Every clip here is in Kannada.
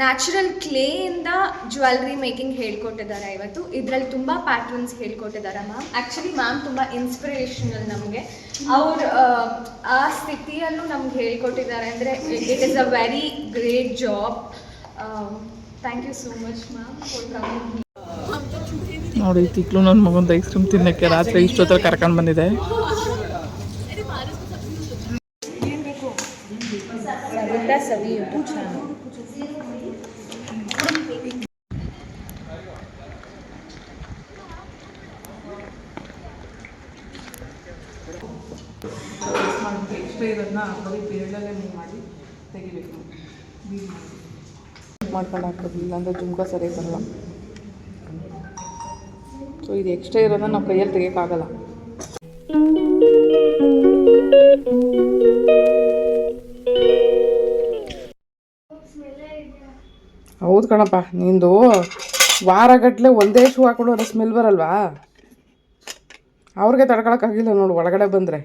ನ್ಯಾಚುರಲ್ ಕ್ಲೇಯಿಂದ ಜ್ಯುವೆಲ್ರಿ ಮೇಕಿಂಗ್ ಹೇಳ್ಕೊಟ್ಟಿದ್ದಾರೆ ಇವತ್ತು. ಇದರಲ್ಲಿ ತುಂಬ ಪ್ಯಾಟರ್ನ್ಸ್ ಹೇಳ್ಕೊಟ್ಟಿದ್ದಾರೆ ಮ್ಯಾಮ್ ಆ್ಯಕ್ಚುಲಿ ಮ್ಯಾಮ್ ತುಂಬ ಇನ್ಸ್ಪಿರೇಷನಲ್ ನಮಗೆ. ಅವ್ರ ಆ ಸ್ಥಿತಿಯಲ್ಲೂ ನಮ್ಗೆ ಹೇಳ್ಕೊಟ್ಟಿದ್ದಾರೆ ಅಂದರೆ it is a very great job thank you so much ma'am for coming ನೋಡಿ ತಿಕ್ಲು ನನ್ನ ಮಗಂದು ಐಸ್ ಕ್ರೀಮ್ ತಿನ್ನಕ್ಕೆ ರಾತ್ರಿ ಇಷ್ಟೊತ್ತರ ಕರ್ಕೊಂಡು ಬಂದಿದೆ. Savitha Savi YouTube channel extra ಇರೋದನ್ನ ಮಾಡಿ ಮಾಡ್ಕೊಂಡು ಹಾಕೋದು ಇಲ್ಲಾಂದರೆ ಜುಮ್ಕ ಸರಿಯಾಗಿ ಬರಲ್ಲ. ಸೊ ಇದು ಎಕ್ಸ್ಟ್ರಾ ಇರೋದನ್ನ ನಾವು ಕೈಯಲ್ಲಿ ತೆಗಿಯೋಕ್ಕಾಗಲ್ಲ. ಹೌದು ಕಣಪ್ಪ, ನಿಂದು ವಾರಗಟ್ಟಲೆ ಒಂದೇ ಶೂ ಹಾಕೊಂಡು ಸ್ಮೆಲ್ ಬರಲ್ವಾ? ಅವ್ರಿಗೆ ತಡ್ಕೊಳಕ್ಕಾಗಿಲ್ಲ ನೋಡು, ಒಳಗಡೆ ಬಂದರೆ.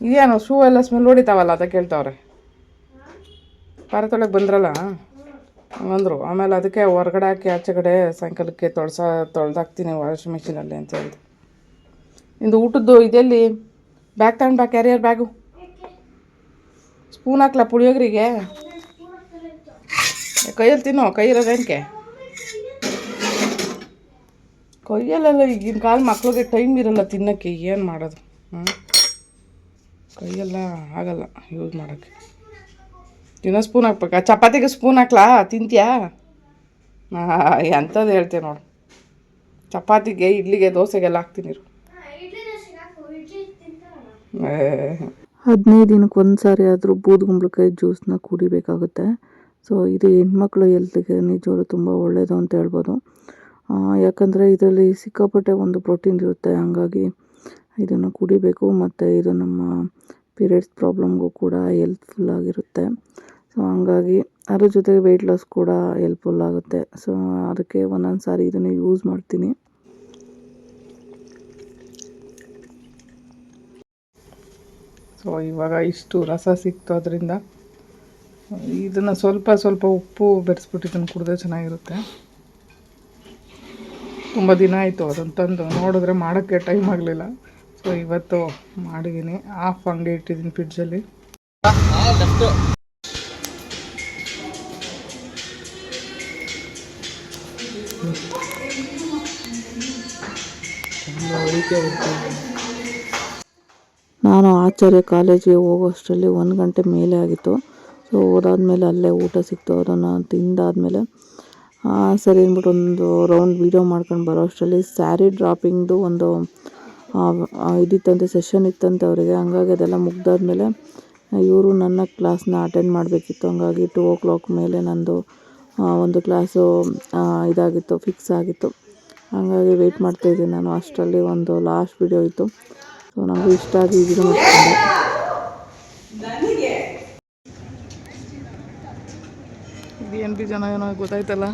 ಇದೇನು ಶೂ ಎಲ್ಲ ಸ್ಮೆಲ್ ಹೊಡಿತಾವಲ್ಲ ಅಂತ ಕೇಳ್ತಾವ್ರೆ. ಪಾರತೊಳಗೆ ಬಂದ್ರಲ್ಲ? ಅಂದರು ಆಮೇಲೆ ಅದಕ್ಕೆ ಹೊರಗಡೆ ಹಾಕಿ ಆಚೆ ಕಡೆ ಸಾಯಂಕಾಲಕ್ಕೆ ತೊಳ್ಸ, ತೊಳೆದಾಕ್ತೀನಿ ವಾಷಿಂಗ್ ಮಿಷಿನಲ್ಲಿ ಅಂತ ಹೇಳಿದೆ. ಇಂದು ಊಟದ್ದು ಇದೆಲ್ಲಿ? ಬ್ಯಾಗ್ ತಗೊಂಡು ಬಾ ಕ್ಯಾರಿಯರ್ ಬ್ಯಾಗು. ಸ್ಪೂನ್ ಹಾಕ್ಲಾ ಪುಳಿಯೋಗ್ರಿಗೆ? ಕೈಯಲ್ಲಿ ತಿನ್ನೋ ಕೈಯಿರೋದೇನಕ್ಕೆ ಕೈಯಲ್ಲೆಲ್ಲ ಈಗಿನ ಕಾಲ ಮಕ್ಳಿಗೆ ಟೈಮ್ ಇರಲ್ಲ ತಿನ್ನೋಕ್ಕೆ, ಏನು ಮಾಡೋದು? ಹ್ಞೂ ಕೈಯೆಲ್ಲ ಆಗಲ್ಲ ಯೂಸ್ ಮಾಡೋಕ್ಕೆ. ತಿನ್ನೋ ಸ್ಪೂನ್ ಹಾಕ್ಬೇಕಾ? ಚಪಾತಿಗೆ ಸ್ಪೂನ್ ಹಾಕ್ಲಾ? ತಿಂತೀಯಾ? ಎಂಥದ್ದು ಹೇಳ್ತೀನಿ ನೋಡು. ಚಪಾತಿಗೆ, ಇಡ್ಲಿಗೆ, ದೋಸೆಗೆಲ್ಲ ಹಾಕ್ತೀನಿ ಹದಿನೈದು ದಿನಕ್ಕೆ ಒಂದು ಸಾರಿ ಆದರೂ ಬೂದುಗುಂಬಳಕಾಯಿ ಜ್ಯೂಸನ್ನ ಕುಡಿಬೇಕಾಗುತ್ತೆ. ಸೊ, ಇದು ಹೆಣ್ಮಕ್ಳು ಹೆಲ್ತ್ಗೆ ನಿಜವಾಗ್ಲೂ ತುಂಬ ಒಳ್ಳೆಯದು ಅಂತ ಹೇಳ್ಬೋದು. ಯಾಕಂದರೆ ಇದರಲ್ಲಿ ಸಿಕ್ಕಾಪಟ್ಟೆ ಒಂದು ಪ್ರೋಟೀನ್ ಇರುತ್ತೆ. ಹಾಗಾಗಿ ಇದನ್ನು ಕುಡಿಬೇಕು ಮತ್ತು ಇದು ನಮ್ಮ ಪೀರಿಯಡ್ಸ್ ಪ್ರಾಬ್ಲಮ್ಗೂ ಕೂಡ ಹೆಲ್ಪ್ಫುಲ್ ಆಗಿರುತ್ತೆ. ಸೊ ಹಂಗಾಗಿ ಅದ್ರ ಜೊತೆಗೆ ವೆಯ್ಟ್ ಲಾಸ್ ಕೂಡ ಎಲ್ಪ್ಫುಲ್ ಆಗುತ್ತೆ. ಸೊ ಅದಕ್ಕೆ ಒಂದೊಂದು ಸಾರಿ ಇದನ್ನು ಯೂಸ್ ಮಾಡ್ತೀನಿ. ಸೊ ಇವಾಗ ಇಷ್ಟು ರಸ ಸಿಕ್ತು ಅದರಿಂದ. ಇದನ್ನು ಸ್ವಲ್ಪ ಸ್ವಲ್ಪ ಉಪ್ಪು ಬೆರೆಸ್ಬಿಟ್ಟು ಇದನ್ನು ಕುಡಿದ್ರೆ ಚೆನ್ನಾಗಿರುತ್ತೆ. ತುಂಬ ದಿನ ಆಯಿತು ಅದನ್ನು ತಂದು ನೋಡಿದ್ರೆ ಮಾಡೋಕ್ಕೆ ಟೈಮ್ ಆಗಲಿಲ್ಲ. ಸೊ, ಇವತ್ತು ಮಾಡಿದ್ದೀನಿ ಆಫ್ ಹಂಗೆ ಇಟ್ಟಿದ್ದೀನಿ ಫ್ರಿಡ್ಜಲ್ಲಿ ನಾನು ಆಚಾರ್ಯ ಕಾಲೇಜಿಗೆ ಹೋಗೋಷ್ಟರಲ್ಲಿ ಒಂದು ಗಂಟೆ ಮೇಲೆ ಆಗಿತ್ತು. ಸೊ ಹೋದಾದ್ಮೇಲೆ ಅಲ್ಲೇ ಊಟ ಸಿಕ್ತು. ಅದನ್ನು ತಿಂದಾದ್ಮೇಲೆ ಸರಿ ಅಂದ್ಬಿಟ್ಟು ಒಂದು ರೌಂಡ್ ವೀಡಿಯೋ ಮಾಡ್ಕೊಂಡು ಬರೋ ಅಷ್ಟರಲ್ಲಿ ಸ್ಯಾರಿ ಡ್ರಾಪಿಂಗ್ದು ಒಂದು ಇದಿತ್ತಂತೆ ಸೆಷನ್ ಇತ್ತಂತೆ ಅವರಿಗೆ. ಹಂಗಾಗಿ ಅದೆಲ್ಲ ಮುಗ್ದಾದ್ಮೇಲೆ ಇವರು ನನ್ನ ಕ್ಲಾಸ್ನ ಅಟೆಂಡ್ ಮಾಡಬೇಕಿತ್ತು. ಹಂಗಾಗಿ ಟೂ ಓ ಕ್ಲಾಕ್ ಮೇಲೆ ನಂದು ಒಂದು ಕ್ಲಾಸು ಇದಾಗಿತ್ತು ಫಿಕ್ಸ್ ಆಗಿತ್ತು. ಹಾಗಾಗಿ ವೆಯ್ಟ್ ಮಾಡ್ತಾಯಿದ್ದೀನಿ ನಾನು. ಅಷ್ಟರಲ್ಲಿ ಒಂದು ಲಾಸ್ಟ್ ವಿಡಿಯೋ ಇತ್ತು. ಸೊ ನನಗೂ ಇಷ್ಟ ಆಗಿ ವಿಡಿಯೋ ಮಾಡ್ತಿದ್ದೆ ಏನು ಏನು ಜನ ಏನೋ ಗೊತ್ತಾಯ್ತಲ್ಲ?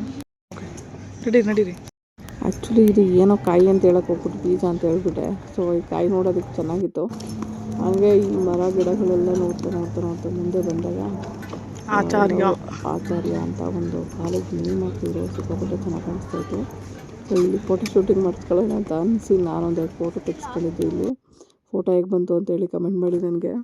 ನಡೀರಿ ನಡೀರಿ. ಆ್ಯಕ್ಚುಲಿ ಇದು ಏನೋ ಕಾಯಿ ಅಂತ ಹೇಳಕ್ಕೆ ಹೋಗ್ಬಿಟ್ಟು ಬೀಜ ಅಂತ ಹೇಳ್ಬಿಟ್ಟೆ. ಸೊ ಈ ಕಾಯಿ ನೋಡೋದಕ್ಕೆ ಚೆನ್ನಾಗಿತ್ತು. ಹಂಗೆ ಈ ಮರ ಗಿಡಗಳೆಲ್ಲ ನೋಡ್ತಾ ನೋಡ್ತಾ ನೋಡ್ತಾ ಮುಂದೆ ಬಂದಾಗ ಆಚಾರ್ಯ. ಆಚಾರ್ಯ ಅಂತ ಒಂದು ಕಾಲೇಜ್ ನೇಮ್ ಹಾಕಿದ್ರು ಸಿಕ್ಕಾಪಟ್ಟೆ ಚೆನ್ನಾಗಿ ಕಾಣಿಸ್ತಾ ಇತ್ತು. ಸೊ ಇಲ್ಲಿ ಫೋಟೋ ಶೂಟಿಂಗ್ ಮಾಡಿಸ್ಕೊಳ್ಳೋಣ ಅಂತ ಅನಿಸಿ ನಾನೊಂದು ಫೋಟೋ ತೆಗೆಸ್ಕೊಂಡಿದ್ದೆ ಇಲ್ಲಿ. ಫೋಟೋ ಹೇಗೆ ಬಂತು ಅಂತೇಳಿ ಕಮೆಂಟ್ ಮಾಡಿ ನನಗೆ.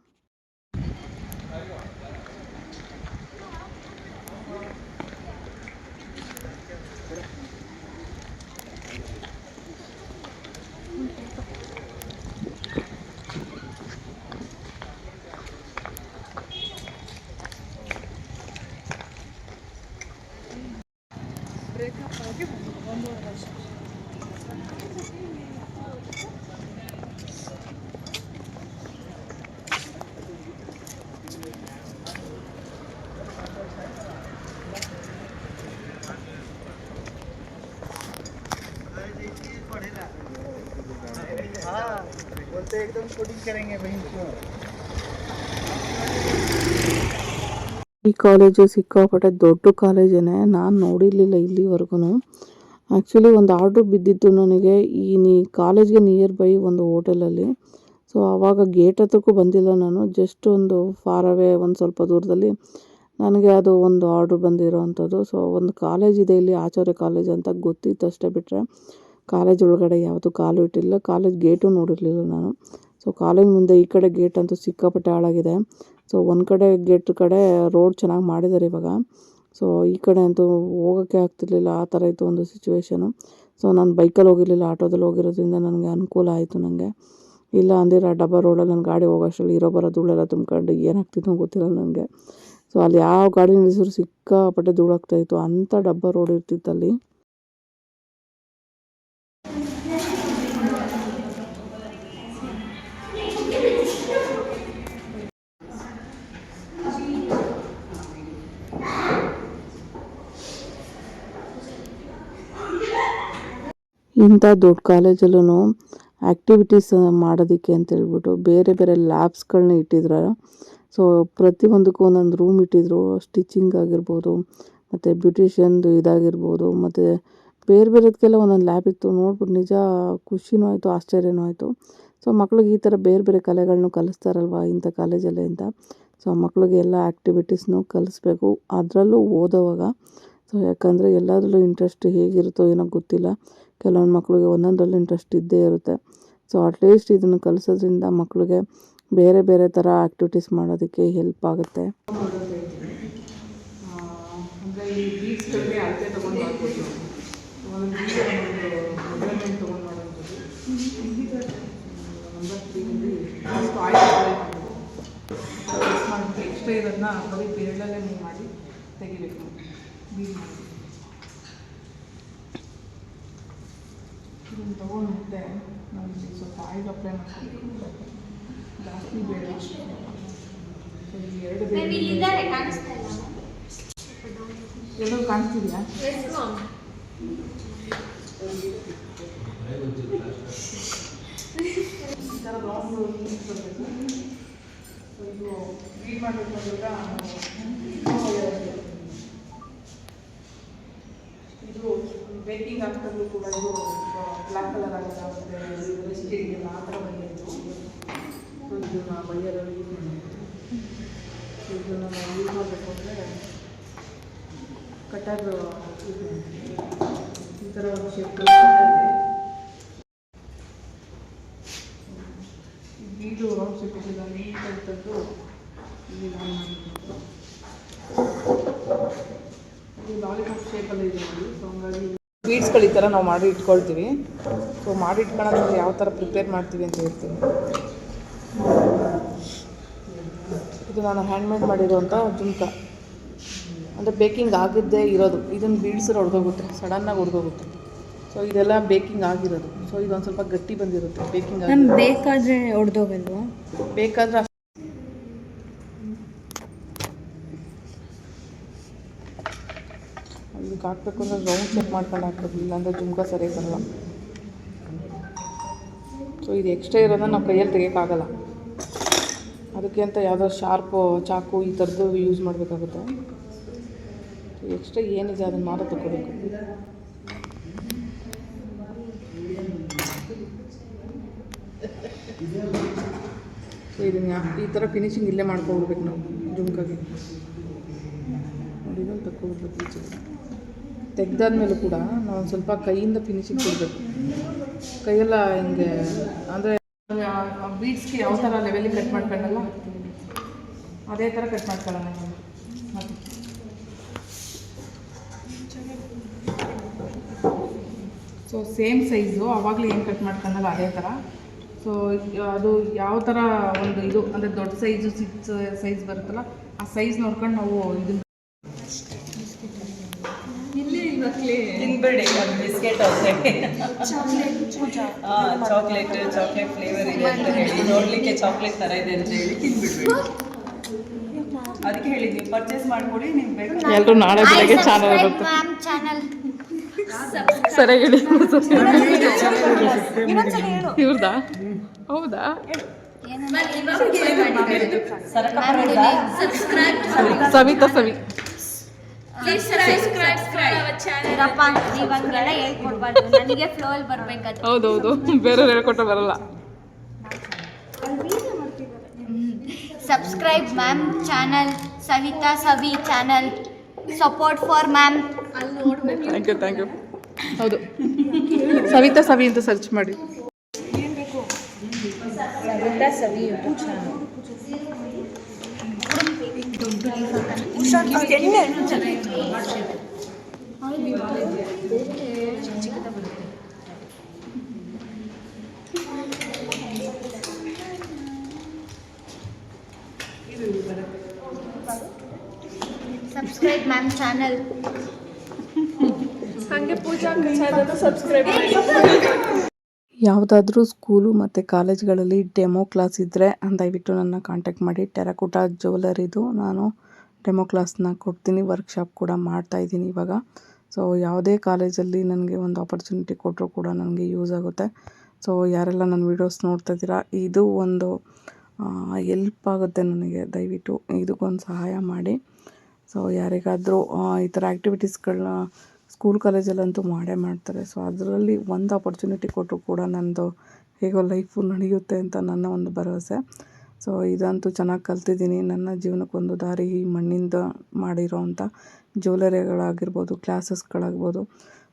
ಈ ಕಾಲೇಜು ಸಿಕ್ಕಾಪಟ್ಟೆ ದೊಡ್ಡ ಕಾಲೇಜೇನೆ ನಾನು ನೋಡಿರಲಿಲ್ಲ ಇಲ್ಲಿವರೆಗೂ. ಆ್ಯಕ್ಚುಲಿ ಒಂದು ಆರ್ಡ್ರ್ ಬಿದ್ದಿತ್ತು ನನಗೆ ಈ ನೀ ಕಾಲೇಜ್ಗೆ ನಿಯರ್ ಬೈ ಒಂದು ಹೋಟೆಲಲ್ಲಿ ಸೊ ಆವಾಗ ಗೇಟ್ ಹತ್ರಕ್ಕೂ ಬಂದಿಲ್ಲ ನಾನು ಜಸ್ಟ್ ಒಂದು ಫಾರ್ ಅವೇ ಒಂದು ಸ್ವಲ್ಪ ದೂರದಲ್ಲಿ ನನಗೆ ಅದು ಒಂದು ಆರ್ಡ್ರ್ ಬಂದಿರೋವಂಥದ್ದು ಸೊ ಒಂದು ಕಾಲೇಜ್ ಇದೆ ಇಲ್ಲಿ ಆಚಾರ್ಯ ಕಾಲೇಜ್ ಅಂತ ಗೊತ್ತಿತ್ತು ಅಷ್ಟೇ ಬಿಟ್ಟರೆ ಕಾಲೇಜ್ ಒಳಗಡೆ ಯಾವುದು ಕಾಲು ಇಟ್ಟಿಲ್ಲ, ಕಾಲೇಜ್ ಗೇಟು ನೋಡಿರಲಿಲ್ಲ ನಾನು. ಸೊ ಕಾಲೇಜ್ ಮುಂದೆ ಈ ಕಡೆ ಗೇಟ್ ಅಂತೂ ಸಿಕ್ಕಾಪಟ್ಟೆ ಹಾಳಾಗಿದೆ. ಸೊ ಒಂದು ಕಡೆ ಗೇಟ್ ಕಡೆ ರೋಡ್ ಚೆನ್ನಾಗಿ ಮಾಡಿದ್ದಾರೆ ಇವಾಗ. ಸೊ ಈ ಕಡೆ ಅಂತೂ ಹೋಗೋಕ್ಕೆ ಆಗ್ತಿರ್ಲಿಲ್ಲ, ಆ ಥರ ಇತ್ತು ಒಂದು ಸಿಚುವೇಶನು ಸೊ ನಾನು ಬೈಕಲ್ಲಿ ಹೋಗಿರಲಿಲ್ಲ, ಆಟೋದಲ್ಲಿ ಹೋಗಿರೋದ್ರಿಂದ ನನಗೆ ಅನುಕೂಲ ಆಯಿತು ನನಗೆ ಇಲ್ಲ ಅಂದಿರ ಡಬ್ಬ ರೋಡಲ್ಲಿ ನನ್ನ ಗಾಡಿ ಹೋಗೋಷ್ಟರಲ್ಲಿ ಇರೋ ಬರೋ ಧೂಳೆಲ್ಲ ತುಂಬ್ಕೊಂಡು ಏನಾಗ್ತಿತ್ತು ಗೊತ್ತಿಲ್ಲ ನನಗೆ. ಸೊ ಅಲ್ಲಿ ಯಾವ ಗಾಡಿ ನಿಲ್ಲಿಸಿದ್ರು ಸಿಕ್ಕಾಪಟ್ಟೆ ಧೂಳಾಗ್ತಾಯಿತ್ತು ಅಂಥ ಡಬ್ಬ ರೋಡ್ ಇರ್ತಿತ್ತು ಅಲ್ಲಿ ಇಂಥ ದೊಡ್ಡ ಕಾಲೇಜಲ್ಲೂ ಆ್ಯಕ್ಟಿವಿಟೀಸ್ ಮಾಡೋದಕ್ಕೆ ಅಂತ ಹೇಳ್ಬಿಟ್ಟು ಬೇರೆ ಬೇರೆ ಲ್ಯಾಬ್ಸ್ಗಳನ್ನ ಇಟ್ಟಿದ್ರು. ಸೊ ಪ್ರತಿಯೊಂದಕ್ಕೂ ಒಂದೊಂದು ರೂಮ್ ಇಟ್ಟಿದ್ರು. ಸ್ಟಿಚಿಂಗ್ ಆಗಿರ್ಬೋದು, ಮತ್ತು ಬ್ಯೂಟಿಷಿಯನ್ದು ಇದಾಗಿರ್ಬೋದು, ಮತ್ತು ಬೇರೆ ಬೇರೆದಕ್ಕೆಲ್ಲ ಒಂದೊಂದು ಲ್ಯಾಬ್ ಇತ್ತು. ನೋಡ್ಬಿಟ್ಟು ನಿಜ ಖುಷಿನೂ ಆಯಿತು, ಆಶ್ಚರ್ಯನೂ ಆಯಿತು. ಸೊ ಮಕ್ಳಿಗೆ ಈ ಥರ ಬೇರೆ ಬೇರೆ ಕಲೆಗಳನ್ನು ಕಲಿಸ್ತಾರಲ್ವ ಇಂಥ ಕಾಲೇಜಲ್ಲೇ ಅಂತ. ಸೊ ಮಕ್ಳಿಗೆ ಎಲ್ಲ ಆ್ಯಕ್ಟಿವಿಟೀಸ್ನೂ ಕಲಿಸ್ಬೇಕು. ಅದರಲ್ಲೂ ಓದೋವಾಗ ಸೊ ಯಾಕಂದರೆ ಎಲ್ಲದರಲ್ಲೂ ಇಂಟ್ರೆಸ್ಟ್ ಹೇಗಿರುತ್ತೋ ಏನೋ ಗೊತ್ತಿಲ್ಲ. ಕೆಲವೊಂದು ಮಕ್ಕಳಿಗೆ ಒಂದೊಂದರಲ್ಲಿ ಇಂಟ್ರೆಸ್ಟ್ ಇದ್ದೇ ಇರುತ್ತೆ. ಸೊ ಅಟ್ಲೀಸ್ಟ್ ಇದನ್ನು ಕಲಿಸೋದ್ರಿಂದ ಮಕ್ಕಳಿಗೆ ಬೇರೆ ಬೇರೆ ಥರ ಆ್ಯಕ್ಟಿವಿಟೀಸ್ ಮಾಡೋದಕ್ಕೆ ಹೆಲ್ಪ್ ಆಗುತ್ತೆ ಅಂದರೆ ಈ ಬೀಚ್ಗಳಿಗೆ ಅಳತೆ ತೊಗೊಂಡು ಮಾಡ್ಬೋದು ಒಂದೊಂದು ಬೀಚ್ ಒಂದು ಮೆಜರ್ಮೆಂಟ್ ತೊಗೊಂಡು ನಂಬರ್ ತ್ರೀಯಲ್ಲಿ ಫಸ್ಟ್ ಆಯಿಲ್ ಅಪ್ಲೈ ಮಾಡಬೇಕು ಮಾಡಿ ಎಕ್ಸ್ಟ್ರಾ ಇರೋದನ್ನ ಬರೀ ಬೆರಳಲ್ಲೇ ನೀವು ಮಾಡಿ ತೆಗಿಬೇಕು ಇದನ್ನು ತೊಗೊಂಡು ಮತ್ತೆ ನಾವು ಇಲ್ಲಿ ಸ್ವಲ್ಪ ಆಯಿಲ್ ಅಪ್ಲೈ ಮಾಡ್ಕೊಂಡು ಜಾಸ್ತಿ ಬೇಡ ಎರಡು ಬೇರೆ ಎಲ್ಲರೂ ಕಾಣಿಸ್ತಿದ್ಯಾ ಈ ಥರ ಇದು ರೀಡ್ ಮಾಡಬೇಕು ಇದು ಬೇಕಿಂಗ್ ಆಗ್ತಾಗಲೂ ಕೂಡ ಇದು ಬ್ಲಾಕ್ ಕಲರ್ ಆಗುತ್ತೆ ಮತ್ತು ರೆಸ್ಟ್ ಇದೆಯಲ್ಲ ಆ ಥರ ಬಂದಿತ್ತು ಸೊ ಇದನ್ನು ಯೂಸ್ ಮಾಡಬೇಕು ಇದನ್ನು ನಾವು ಯೂಸ್ ಮಾಡಬೇಕು ಅಂದರೆ ಕಟರ್ ಯೂಸ್ ಮಾಡಬೇಕು ಈ ಥರ ಒಂದು ಶೇಪ್ ಬೀಡು ರೌಂಡ್ ಶೇಪ್ ಇಟ್ಟಿಲ್ಲ ನೀಟಾಗಿ ತೆಗೆದು ಇಲ್ಲಿ ಮಾಡಿದ್ದು ಇದು ಲಾಲಿಪಾಪ್ ಶೇಪಲ್ಲಿ ಇದೆ ಸೊ ಹಂಗಾಗಿ ಬೀಡ್ಸ್ಗಳು ಈ ಥರ ನಾವು ಮಾಡಿ ಇಟ್ಕೊಳ್ತೀವಿ. ಸೊ ಮಾಡಿ ಇಟ್ಕೊಳ್ಳೋದು ಯಾವ ಥರ ಪ್ರಿಪೇರ್ ಮಾಡ್ತೀವಿ ಅಂತ ಹೇಳ್ತೀನಿ. ಇದು ನಾನು ಹ್ಯಾಂಡ್ಮೇಡ್ ಮಾಡಿರುವಂಥ ಜುಮ್ಕ. ಅಂದರೆ ಬೇಕಿಂಗ್ ಆಗಿದ್ದೇ ಇರೋದು. ಇದನ್ನು ಬೀಳ್ಸಿರೋ ಹೊಡೆದೋಗುತ್ತೆ ಸಡನ್ನಾಗಿ ಹೊಡೆದೋಗುತ್ತೆ ಸೊ ಇದೆಲ್ಲ ಬೇಕಿಂಗ್ ಆಗಿರೋದು. ಸೊ ಇದೊಂದು ಸ್ವಲ್ಪ ಗಟ್ಟಿ ಬಂದಿರುತ್ತೆ. ಬೇಕಿಂಗ್ ಆಗಿ ಬೇಕಾದರೆ ಹೊಡೆದೋಗಲ್ವಾ? ಬೇಕಾದ್ರೆ ಇದಕ್ಕೆ ಹಾಕ್ಬೇಕು ಅಂದ್ರೆ ರೌಂಡ್ ಚೆಕ್ ಮಾಡ್ಕೊಂಡು ಹಾಕ್ಬೇಕು. ಇಲ್ಲಾಂದ್ರೆ ಜುಮ್ಕ ಸರಿ ಬರಲ್ಲ. ಸೊ ಇದು ಎಕ್ಸ್ಟ್ರಾ ಇರೋದನ್ನ ನಾವು ಕೈಯಲ್ಲಿ ತೆಗಿಯೋಕ್ಕಾಗಲ್ಲ. ಅದಕ್ಕೆ ಅಂತ ಯಾವುದೋ ಶಾರ್ಪು ಚಾಕು ಈ ಥರದ್ದು ಯೂಸ್ ಮಾಡಬೇಕಾಗುತ್ತೆ. ಎಕ್ಸ್ಟ್ರಾ ಏನಿದೆ ಅದನ್ನು ಮಾತ್ರ ತಗೋಬೇಕು. ಈ ಥರ ಫಿನಿಶಿಂಗ್ ಇಲ್ಲೇ ಮಾಡ್ಕೊಬಿಡ್ಬೇಕು ನಾವು, ಜುಮ್ಕಾಗಿ. ನೋಡಿ, ಇದನ್ನು ತಗೊಳ್ಬೇಕು ತೆಗ್ದಾದ್ಮೇಲೂ ಕೂಡ ನಾವು ಸ್ವಲ್ಪ ಕೈಯಿಂದ ಫಿನಿಶಿಂಗ್ ಕೊಡಬೇಕು. ಕೈಯೆಲ್ಲ ಹಿಂಗೆ, ಅಂದರೆ ಬೀಡ್ಸ್ಗೆ ಯಾವ ಥರ ಲೆವೆಲಿಗೆ ಕಟ್ ಮಾಡ್ಕೊಂಡಲ್ಲ, ಅದೇ ಥರ ಕಟ್ ಮಾಡ್ಕೊಳ್ಳೋಣ. ಮತ್ತೆ ಸೊ ಸೇಮ್ ಸೈಜು ಆವಾಗಲೇ ಏನು ಕಟ್ ಮಾಡ್ಕೊಂಡಲ್ಲ ಅದೇ ಥರ ಸೊ ಅದು ಯಾವ ಥರ ಒಂದು ಇದು ಅಂದರೆ ದೊಡ್ಡ ಸೈಜು ಸಿಕ್ಸ್ ಸೈಜ್ ಬರುತ್ತಲ್ಲ ಆ ಸೈಜ್ ನೋಡ್ಕೊಂಡು ನಾವು ಇದನ್ನ ತಿನ್ಬೇಡಿ ಅದು ಬಿಸ್ಕೆಟ್ ಅಷ್ಟೇ ಚಾಕ್ಲೇಟ್ ಚಾಕ್ಲೇಟ್ ಫ್ಲೇವರ್ ಇದೆ ಅಂತ ಹೇಳಿ. ನೋಡ್ಲಿಕ್ಕೆ ಚಾಕ್ಲೇಟ್ ಥರ ಇದೆ ಅಂತ ಹೇಳಿ ತಿನ್ಬಿಡ್ಬೇಡಿ ಅದಕ್ಕೆ ಹೇಳಿದ್ವಿ ಪರ್ಚೇಸ್ ಮಾಡ್ಕೊಡಿ ನಿಮ್ಗೆ ಬೇಕು. ಎಲ್ಲರೂ ನಾಳೆ ಬೆಳಗ್ಗೆ ಚಾನಲ್ ಇರುತ್ತೆ ಸರಿಯಾಗಿ ಹೇಳಿ. ಇವ್ರದಾ? ಹೌದಾ? ಸವಿತಾ ಸವಿ. ಹೌದೌದು ಬೇರೆಯವ್ರು ಹೇಳ್ಕೊಟ್ರೆ ಬರಲ್ಲ. Subscribe ma'am channel Savitha Savi channel support for ma'am thank you thank you ಹೌದು. ಸವಿತಾ ಸವಿ ಅಂತ ಸರ್ಚ್ ಮಾಡಿ. ಸಬ್ಸ್ಕ್ರೈಬ್ ಮ್ಯಾಮ್ ಚಾನಲ್ ಯಾವುದಾದ್ರೂ ಸ್ಕೂಲು ಮತ್ತು ಕಾಲೇಜ್ಗಳಲ್ಲಿ ಡೆಮೋ ಕ್ಲಾಸ್ ಇದ್ದರೆ ದಯವಿಟ್ಟು ನನ್ನ ಕಾಂಟ್ಯಾಕ್ಟ್ ಮಾಡಿ. ಟೆರಕೋಟಾ ಜ್ಯುವೆಲರಿದು ನಾನು ಡೆಮೋ ಕ್ಲಾಸ್ನ ಕೊಡ್ತೀನಿ ವರ್ಕ್ಶಾಪ್ ಕೂಡ ಮಾಡ್ತಾ ಇದ್ದೀನಿ ಇವಾಗ. ಸೊ ಯಾವುದೇ ಕಾಲೇಜಲ್ಲಿ ನನಗೆ ಒಂದು ಆಪರ್ಚುನಿಟಿ ಕೊಟ್ಟರು ಕೂಡ ನನಗೆ ಯೂಸ್ ಆಗುತ್ತೆ. ಸೊ ಯಾರೆಲ್ಲ ನನ್ನ ವೀಡಿಯೋಸ್ ನೋಡ್ತಾ ಇದ್ದೀರಾ, ಇದು ಒಂದು ಎಲ್ಪ್ ಆಗುತ್ತೆ ನನಗೆ. ದಯವಿಟ್ಟು ಇದಕ್ಕೊಂದು ಸಹಾಯ ಮಾಡಿ. ಸೊ ಯಾರಿಗಾದರೂ ಈ ಥರ ಆ್ಯಕ್ಟಿವಿಟೀಸ್ಗಳನ್ನ ಸ್ಕೂಲ್ ಕಾಲೇಜಲ್ಲಂತೂ ಮಾಡೇ ಮಾಡ್ತಾರೆ. ಸೊ ಅದರಲ್ಲಿ ಒಂದು ಅಪರ್ಚುನಿಟಿ ಕೊಟ್ಟರು ಕೂಡ ನನ್ನದು ಹೇಗೋ ಲೈಫು ನಡೆಯುತ್ತೆ ಅಂತ ನನ್ನ ಒಂದು ಭರವಸೆ. ಸೊ ಇದಂತೂ ಚೆನ್ನಾಗಿ ಕಲ್ತಿದ್ದೀನಿ. ನನ್ನ ಜೀವನಕ್ಕೊಂದು ದಾರಿ ಈ ಮಣ್ಣಿಂದ ಮಾಡಿರೋವಂಥ ಜ್ಯುವೆಲರಿಗಳಾಗಿರ್ಬೋದು, ಕ್ಲಾಸಸ್ಗಳಾಗ್ಬೋದು.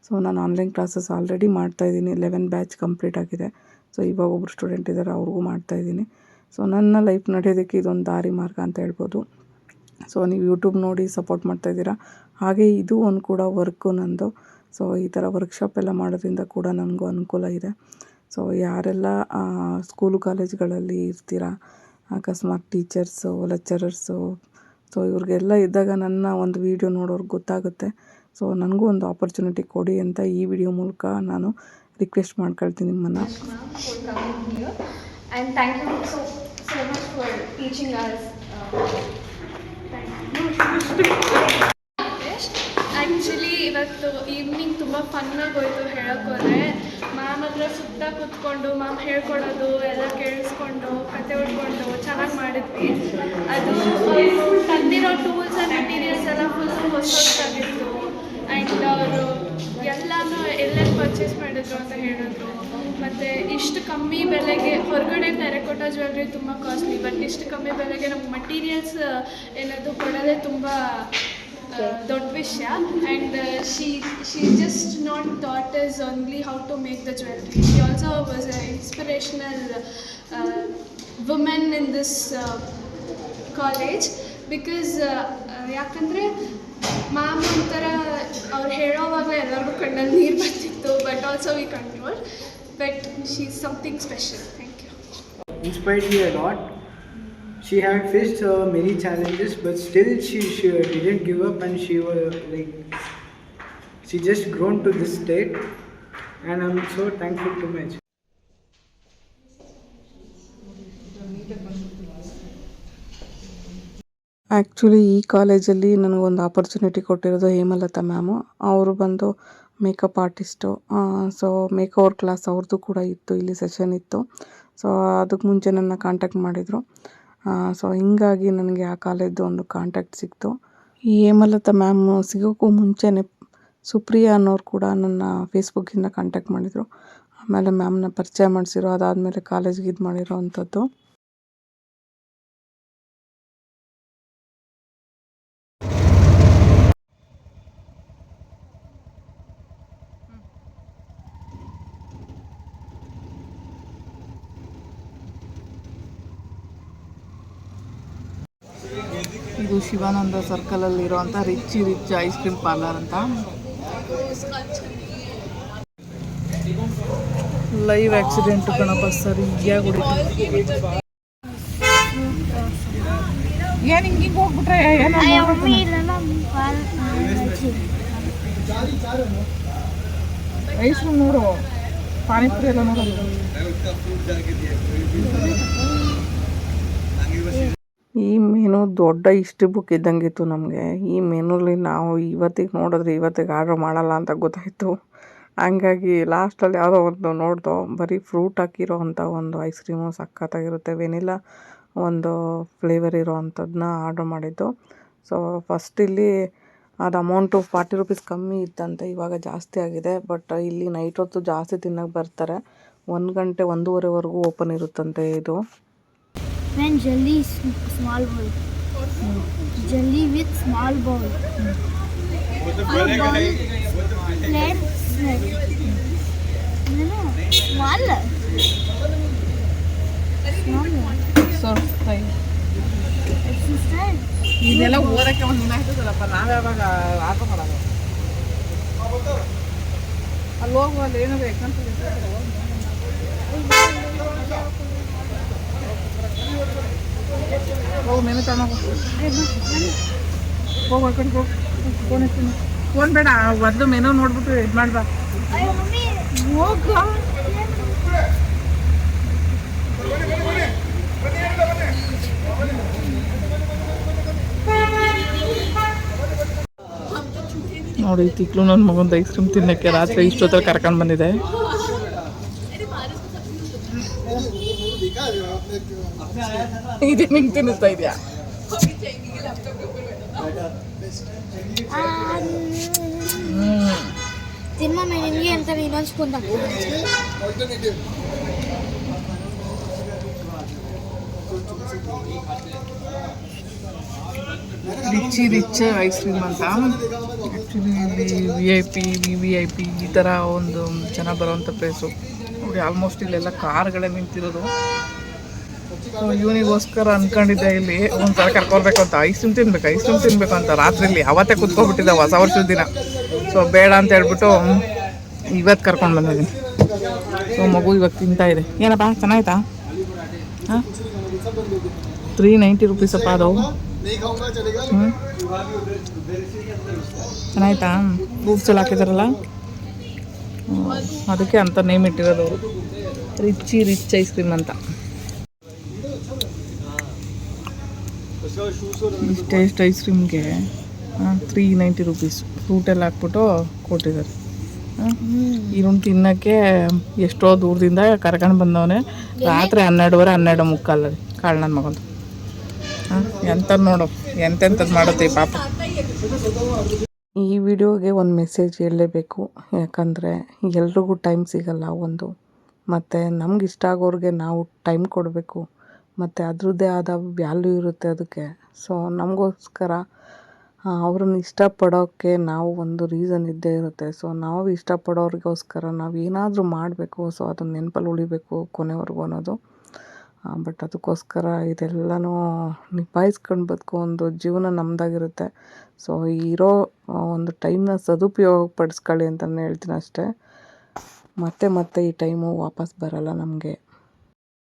ಸೊ ನಾನು ಆನ್ಲೈನ್ ಕ್ಲಾಸಸ್ ಆಲ್ರೆಡಿ ಮಾಡ್ತಾಯಿದ್ದೀನಿ ಲೆವೆನ್ ಬ್ಯಾಚ್ ಕಂಪ್ಲೀಟ್ ಆಗಿದೆ. ಸೊ ಇವಾಗ ಒಬ್ಬರು ಸ್ಟೂಡೆಂಟ್ ಇದ್ದಾರೆ ಅವ್ರಿಗೂ ಮಾಡ್ತಾಯಿದ್ದೀನಿ ಸೊ ನನ್ನ ಲೈಫ್ ನಡೆಯೋದಕ್ಕೆ ಇದೊಂದು ದಾರಿ ಮಾರ್ಗ ಅಂತ ಹೇಳ್ಬೋದು. ಸೊ ನೀವು ಯೂಟ್ಯೂಬ್ ನೋಡಿ ಸಪೋರ್ಟ್ ಮಾಡ್ತಾಯಿದ್ದೀರಾ ಹಾಗೆ ಇದು ಒಂದು ಕೂಡ ವರ್ಕು ನಂದು. ಸೊ ಈ ಥರ ವರ್ಕ್ಶಾಪ್ ಎಲ್ಲ ಮಾಡೋದ್ರಿಂದ ಕೂಡ ನನಗೂ ಅನುಕೂಲ ಇದೆ. ಸೊ ಯಾರೆಲ್ಲ ಸ್ಕೂಲು ಕಾಲೇಜ್ಗಳಲ್ಲಿ ಇರ್ತೀರಾ, ಅಕಸ್ಮಾತ್ ಟೀಚರ್ಸು ಲೆಕ್ಚರರ್ಸು ಸೊ ಇವ್ರಿಗೆಲ್ಲ ಇದ್ದಾಗ ನನ್ನ ಒಂದು ವೀಡಿಯೋ ನೋಡೋರ್ಗೆ ಗೊತ್ತಾಗುತ್ತೆ. ಸೊ ನನಗೂ ಒಂದು ಆಪರ್ಚುನಿಟಿ ಕೊಡಿ ಅಂತ ಈ ವಿಡಿಯೋ ಮೂಲಕ ನಾನು ರಿಕ್ವೆಸ್ಟ್ ಮಾಡ್ಕೊಳ್ತೀನಿ ನಿಮ್ಮನ್ನು. ಆ್ಯಕ್ಚುಲಿ ಇವತ್ತು ಈವ್ನಿಂಗ್ ತುಂಬ ಫನ್ನಾಗಿ ಹೋಯ್ತು ಹೇಳೋಕ್ಕೋದ್ರೆ ಮ್ಯಾಮ್ ಹತ್ರ ಸುತ್ತ ಕೂತ್ಕೊಂಡು ಮ್ಯಾಮ್ ಹೇಳ್ಕೊಡೋದು, ಎಲ್ಲ ಕೇಳಿಸ್ಕೊಂಡು, ಕತೆ ಹೊಡ್ಕೊಂಡು ಚೆನ್ನಾಗಿ ಮಾಡಿದ್ವಿ. ಅದು ತಂದಿರೋ ಟೂಲ್ಸ್ ಆ್ಯಂಡ್ ಮೆಟೀರಿಯಲ್ಸ್ ಎಲ್ಲ ಫುಲ್ ಹೊಸದಾಗಿತ್ತು ಆ್ಯಂಡ್ ಅವರು ಎಲ್ಲನೂ ಎಲ್ಲೆಲ್ಲಿ ಪರ್ಚೇಸ್ ಮಾಡಿದ್ರು ಅಂತ ಹೇಳಿದ್ರು. ಮತ್ತು ಇಷ್ಟು ಕಮ್ಮಿ ಬೆಲೆಗೆ ಹೊರಗಡೆ ಟೆರೆಕೋಟಾ ಜ್ಯುವೆಲ್ರಿ ತುಂಬ ಕಾಸ್ಟ್ಲಿ ಬಟ್ ಇಷ್ಟು ಕಮ್ಮಿ ಬೆಲೆಗೆ ನಮ್ಗೆ ಮಟೀರಿಯಲ್ಸ್ ಏನಾದರೂ ಕೊಡೋದೇ ತುಂಬ ದೊಡ್ಡ ವಿಷಯ. And she she just not thought is only how to make the jewellery she also was a inspirational women in this college because ಯಾಕಂದರೆ ಮ್ಯಾಮ್ ಒಂಥರ ಅವ್ರು ಹೇಳೋವಾಗ ಎಲ್ಲರಿಗೂ ಕಣ್ಣಲ್ಲಿ ನೀರು ಬರ್ತಿತ್ತು but also we control but she is something special thank you inspired me a lot. She had faced uh, many challenges, but still she, she didn't give up, and she was like she just grown to this state, and I'm so thankful to my. Actually ಈ ಕಾಲೇಜಲ್ಲಿ ನನಗೊಂದು ಆಪರ್ಚುನಿಟಿ ಕೊಟ್ಟಿರೋದು ಹೇಮಲತಾ ಮ್ಯಾಮು ಅವರು ಬಂದು makeup artist so make over class ಅವ್ರದ್ದು ಕೂಡ ಇತ್ತು ಇಲ್ಲಿ ಸೆಷನ್ ಇತ್ತು ಸೊ ಅದಕ್ಕೆ ಮುಂಚೆ ನನ್ನ ಕಾಂಟ್ಯಾಕ್ಟ್ ಮಾಡಿದರು ಸೊ ಹಿಂಗಾಗಿ ನನಗೆ ಆ ಕಾಲೇಜ್ದು ಒಂದು ಕಾಂಟ್ಯಾಕ್ಟ್ ಸಿಕ್ತು. ಈ ಹೇಮಲತಾ ಮ್ಯಾಮ್ ಸಿಗೋಕ್ಕೂ ಮುಂಚೆನೇ ಸುಪ್ರಿಯಾ ಅನ್ನೋರು ಕೂಡ ನನ್ನ ಫೇಸ್ಬುಕ್ಕಿಂದ ಕಾಂಟ್ಯಾಕ್ಟ್ ಮಾಡಿದರು. ಆಮೇಲೆ ಮ್ಯಾಮ್ನ ಪರಿಚಯ ಮಾಡಿಸಿರೋ, ಅದಾದಮೇಲೆ ಕಾಲೇಜ್ಗೆ ಇದು ಮಾಡಿರೋ ಅಂಥದ್ದು ಇದು ಶಿವಾನಂದ ಸರ್ಕಲಲ್ಲಿ ಇರುವಂಥ rich rich ice cream parlour ಅಂತ ಲೈವ್ ಆಕ್ಸಿಡೆಂಟ್ ಕಣಪ್ಪ ಸರಿಯಾಗಿ ಹೊಡಿತು ಏನು ಹಿಂಗೆ ಹಿಂಗೆ ಹೋಗ್ಬಿಟ್ರೆ ಏನೋ ಐಸ್ ಕ್ರೀಮ್ ನೋಡು ಪಾನಿಪುರಿ ಎಲ್ಲ ನೋಡೋದು ಈ ಮೀನು ದೊಡ್ಡ ಹಿಸ್ಟ್ರಿ ಬುಕ್ ಇದ್ದಂಗೆ ಇತ್ತು ನಮಗೆ. ಈ ಮೀನುಲಿ ನಾವು ಇವತ್ತಿಗೆ ನೋಡಿದ್ರೆ ಇವತ್ತಿಗೆ ಆರ್ಡ್ರ್ ಮಾಡಲ್ಲ ಅಂತ ಗೊತ್ತಾಯಿತು. ಹಂಗಾಗಿ ಲಾಸ್ಟಲ್ಲಿ ಯಾವುದೋ ಒಂದು ನೋಡ್ದೋ, ಬರೀ ಫ್ರೂಟ್ ಹಾಕಿರೋ ಅಂಥ ಒಂದು ಐಸ್ ಕ್ರೀಮು ಸಖತ್ತಾಗಿರುತ್ತೆ ವೆನಿಲ್ಲ ಒಂದು ಫ್ಲೇವರ್ ಇರೋ ಅಂಥದ್ದನ್ನ ಆರ್ಡ್ರ್ ಮಾಡಿದ್ದು. ಸೊ ಫಸ್ಟ್ ಇಲ್ಲಿ ಅದು ಅಮೌಂಟು ಫಾರ್ಟಿ ರುಪೀಸ್ ಕಮ್ಮಿ ಇತ್ತಂತೆ, ಇವಾಗ ಜಾಸ್ತಿ ಆಗಿದೆ. ಬಟ್ ಇಲ್ಲಿ ನೈಟ್ ಹೊತ್ತು ಜಾಸ್ತಿ ತಿನ್ನೋಕೆ ಬರ್ತಾರೆ. ಒಂದು ಗಂಟೆ ಒಂದೂವರೆವರೆಗೂ ಓಪನ್ ಇರುತ್ತಂತೆ ಇದು. Then jelly small bowl. jelly with small bowl. Full bowl, plain snack. No, no, small. Small. Sister, ಇದೆಲ್ಲ ಓದಕ್ಕೆ ಒಂದು ದಿನ ಆಯ್ತದಲ್ಲಪ್ಪ ನಾವು ಯಾವಾಗ ಆಟ ಮಾಡೋದು ಅಲ್ಲಿ ಹೋಗುವ ಅಲ್ಲಿ ಏನಾದ್ರು ಎಕ್ಸಾಂಪಲ್ ಹೋಗು, ಮೆನು ತಗೊಂಡು ಹೋಗು. ಹೋಗು ಫೋನ್ ಇರ್ತೀನಿ ಫೋನ್ ಬೇಡ, ಮೊದಲು ಮೆನು ನೋಡ್ಬಿಟ್ಟು ಇದು ಮಾಡ್ಬಾ. ಹೋಗು. ನೋಡಿ, ತಿಕ್ಲು ನನ್ನ ಮಗಂದು ಐಸ್ ಕ್ರೀಮ್ ತಿನ್ನಕ್ಕೆ ರಾತ್ರಿ ಇಷ್ಟೊತ್ತಲ್ಲಿ ಕರ್ಕೊಂಡು ಬಂದಿದೆ. ಇದು ನಿಂಗೆ ತಿನ್ನಿಸ್ತಾ ಇದೆಯಾ ಆ, ತಿನ್ನಮ್ಮ ನಿನಗೆ ಅಂತ ಇನ್ನೊಂದು spoon Richie rich ice cream ಅಂತ ಆ್ಯಕ್ಚುಲಿ ಇಲ್ಲಿ V I P V V I P ಈ ಥರ ಒಂದು ಜನ ಬರೋವಂಥ ಪ್ಲೇಸು ನೋಡಿ ಆಲ್ಮೋಸ್ಟ್ ಇಲ್ಲೆಲ್ಲ ಕಾರ್ಗಳೇ ನಿಂತಿರೋದು ಸೊ ಇವನಿಗೋಸ್ಕರ ಅನ್ಕೊಂಡಿದ್ದೆ ಇಲ್ಲಿ ಒಂದ್ಸಲ ಕರ್ಕೊಳ್ಬೇಕು ಅಂತ. ಐಸ್ ಕ್ರೀಮ್ ತಿನ್ಬೇಕು, ಐಸ್ ಕ್ರೀಮ್ ತಿನ್ಬೇಕು ಅಂತ ರಾತ್ರಿಲಿ. ಅವತ್ತೇ ಕುತ್ಕೊಬಿಟ್ಟಿದ್ದೆ, ಹೊಸ ವರ್ಷದ ದಿನ. ಸೊ ಬೇಡ ಅಂತ ಹೇಳ್ಬಿಟ್ಟು ಇವತ್ತು ಕರ್ಕೊಂಡು ಬಂದಿದ್ದೀನಿ. ಸೊ ಮಗು ಇವಾಗ ತಿಂತಾ ಇದೆ. ಏನಪ್ಪ ಚೆನ್ನಾಯ್ತಾ ಹಾಂ? ತ್ರೀ ನೈಂಟಿ ರುಪೀಸಪ್ಪ ಅದು. ಚೆನ್ನಾಯ್ತಾ ಬೂಬ್ಸ್ ಎಲ್ಲ ಹಾಕಿದಾರಲ್ಲ. ಅದಕ್ಕೆ ಅಂತ ನೇಮ್ ಇಟ್ಟಿರೋದು ರಿಚ್ಚಿ ರಿಚ್ ಐಸ್ ಕ್ರೀಮ್ ಅಂತ. Taste ice cream. Three ninety rupees ಫ್ರೂಟೆಲ್ಲ ಹಾಕ್ಬಿಟ್ಟು ಕೊಟ್ಟಿದ್ದಾರೆ. ಇವನು ತಿನ್ನೋಕ್ಕೆ ಎಷ್ಟೋ ದೂರದಿಂದ ಕರ್ಕೊಂಡು ಬಂದವನೆ. ರಾತ್ರಿ ಹನ್ನೆರಡುವರೆ, ಹನ್ನೆರಡು ಮುಕ್ಕಾಲಲ್ಲಿ. ಕಾಳು ನನ್ನ ಮಗಂದು. ಹಾಂ ಎಂಥದ್ದು ನೋಡು ಎಂತೆಂಥದ್ದು ಮಾಡುತ್ತೆ ಪಾಪ. ಈ ವಿಡಿಯೋಗೆ ಒಂದು ಮೆಸೇಜ್ ಹೇಳಲೇಬೇಕು. ಯಾಕಂದರೆ ಎಲ್ರಿಗೂ ಟೈಮ್ ಸಿಗಲ್ಲ ಒಂದು. ಮತ್ತು ನಮ್ಗೆ ಇಷ್ಟ ಆಗೋರಿಗೆ ನಾವು ಟೈಮ್ ಕೊಡಬೇಕು. ಮತ್ತು ಅದರದ್ದೇ ಆದ ವ್ಯಾಲ್ಯೂ ಇರುತ್ತೆ ಅದಕ್ಕೆ. ಸೊ ನಮಗೋಸ್ಕರ ಅವ್ರನ್ನ ಇಷ್ಟಪಡೋಕ್ಕೆ ನಾವು ಒಂದು ರೀಸನ್ ಇದ್ದೇ ಇರುತ್ತೆ. ಸೊ ನಾವು ಇಷ್ಟಪಡೋರಿಗೋಸ್ಕರ ನಾವು ಏನಾದರೂ ಮಾಡಬೇಕು. ಸೊ ಅದನ್ನ ನೆನಪಲ್ಲಿ ಉಳಿಬೇಕು ಕೊನೆವರೆಗೂ ಅನ್ನೋದು. ಬಟ್ ಅದಕ್ಕೋಸ್ಕರ ಇದೆಲ್ಲನೂ ನಿಭಾಯಿಸ್ಕೊಂಡು ಬದುಕೋ ಒಂದು ಜೀವನ ನಮ್ಮದಾಗಿರುತ್ತೆ ಸೊ ಇರೋ ಒಂದು ಟೈಮ್ನ ಸದುಪಯೋಗ ಪಡಿಸ್ಕೊಳ್ಳಿ ಅಂತಲೇ ಹೇಳ್ತೀನಿ ಅಷ್ಟೇ. ಮತ್ತೆ ಮತ್ತೆ ಈ ಟೈಮು ವಾಪಸ್ ಬರಲ್ಲ ನಮಗೆ.